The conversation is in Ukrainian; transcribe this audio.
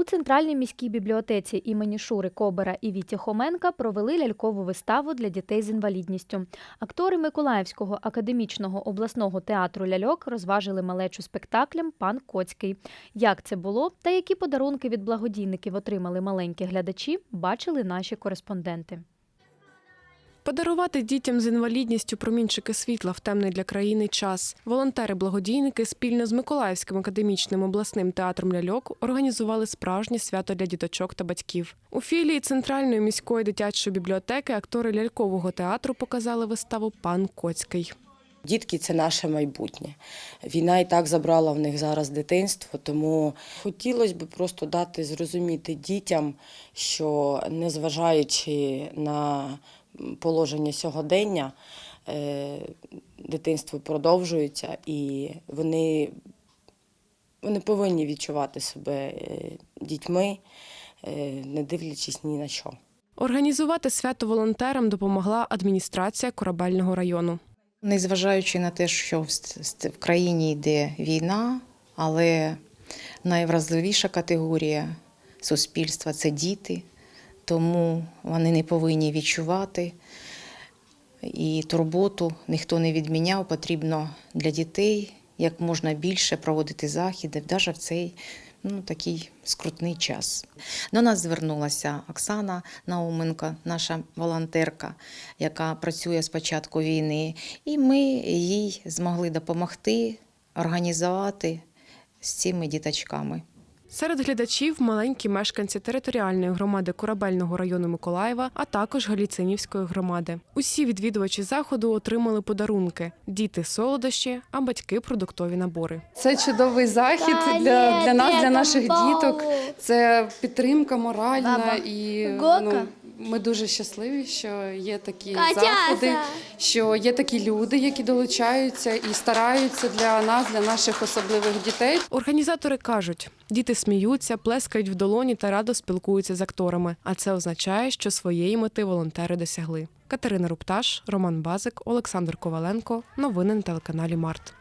У центральній міській бібліотеці імені Шури Кобера і Віті Хоменка провели лялькову виставу для дітей з інвалідністю. Актори Миколаївського академічного обласного театру ляльок розважили малечу спектаклем Пан Коцький. Як це було та які подарунки від благодійників отримали маленькі глядачі, бачили наші кореспонденти. Подарувати дітям з інвалідністю промінчики світла в темний для країни час. Волонтери-благодійники спільно з Миколаївським академічним обласним театром ляльок організували справжнє свято для діточок та батьків. У філії Центральної міської дитячої бібліотеки актори лялькового театру показали виставу Пан Коцький. Дітки це наше майбутнє. Війна і так забрала в них зараз дитинство, тому хотілося б просто дати зрозуміти дітям, що незважаючи на положення сьогодення, е, дитинство продовжується і вони, вони повинні відчувати себе е, дітьми, е, не дивлячись ні на що. Організувати свято волонтерам допомогла адміністрація корабельного району. Незважаючи на те, що в країні йде війна, але найвразливіша категорія суспільства це діти, тому вони не повинні відчувати. І турботу ніхто не відміняв. Потрібно для дітей як можна більше проводити заходи, навіть в цей ну, такий скрутний час. До нас звернулася Оксана Науменко, наша волонтерка, яка працює з початку війни, і ми їй змогли допомогти організувати з цими діточками. Серед глядачів маленькі мешканці територіальної громади корабельного району Миколаєва, а також Галіцинівської громади. Усі відвідувачі заходу отримали подарунки: діти солодощі, а батьки продуктові набори. Це чудовий захід для, для нас, для наших діток. Це підтримка моральна і Гока. ну, ми дуже щасливі, що є такі Катяся. заходи, що є такі люди, які долучаються і стараються для нас, для наших особливих дітей. Організатори кажуть, діти сміються, плескають в долоні та радо спілкуються з акторами. А це означає, що своєї мети волонтери досягли. Катерина Рупташ, Роман Базик, Олександр Коваленко. Новини на телеканалі Март.